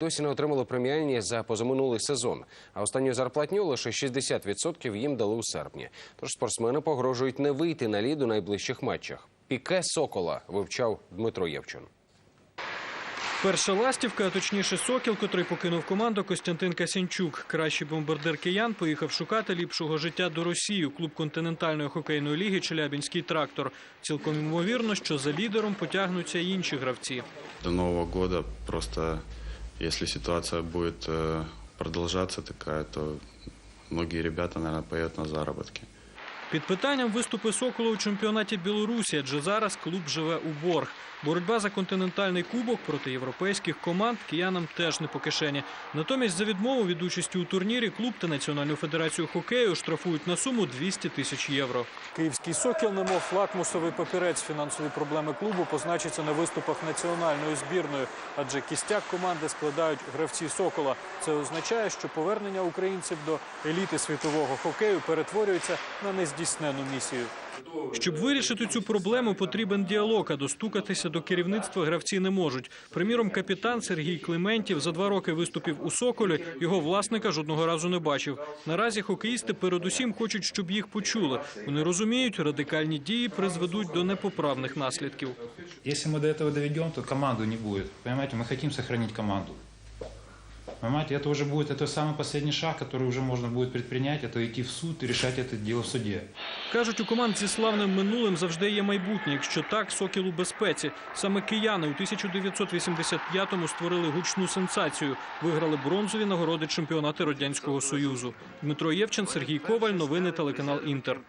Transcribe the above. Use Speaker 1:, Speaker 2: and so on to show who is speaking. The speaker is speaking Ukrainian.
Speaker 1: Досі не отримали преміальні за позаминулий сезон, а останню зарплатню лише 60% їм дали у серпні. Тож спортсмени погрожують не вийти на лід у найближчих матчах. Піке Сокола вивчав Дмитро Євчин.
Speaker 2: Перша ластівка, а точніше сокіл, котрий покинув команду Костянтин Касянчук. Кращий бомбардир киян поїхав шукати ліпшого життя до Росії у клуб континентальної хокейної ліги Челябінський трактор. Цілком ймовірно, що за лідером потягнуться й інші гравці.
Speaker 3: До Нового года просто, если ситуация будет э, продолжаться такая, то многие ребята, наверное, поедут на заработки.
Speaker 2: Під питанням виступи Сокола у чемпіонаті Білорусі, адже зараз клуб живе у борг. Боротьба за континентальний кубок проти європейських команд киянам теж не по кишені. Натомість за відмову від участі у турнірі клуб та Національну федерацію хокею штрафують на суму 200 тисяч євро. Київський сокіл, немов лакмусовий папірець фінансові проблеми клубу позначиться на виступах національної збірної, адже кістяк команди складають гравці Сокола. Це означає, що повернення українців до еліти світового хокею перетворюється на нездійснену місію. Щоб вирішити цю проблему, потрібен діалог, а достукатися до керівництва гравці не можуть. Приміром, капітан Сергій Климентів за два роки виступів у Соколі. Його власника жодного разу не бачив. Наразі хокеїсти передусім хочуть, щоб їх почули. Вони розуміють, радикальні дії призведуть до непоправних наслідків.
Speaker 4: Если мы до этого доведем, то команду не будет. Понимаете, мы хотим сохранить команду. Понимаете, это уже будет это самый последний шаг, который уже можно будет предпринять, это идти в суд и решать это дело в суде.
Speaker 2: Кажуть, у команд зі славним минулим завжди є майбутнє. Якщо так, сокіл у безпеці. Саме кияни у 1985-му створили гучну сенсацію. Виграли бронзові нагороди чемпіонати радянського союзу. Дмитро Євчин, Сергій Коваль. Новини телеканал Інтер.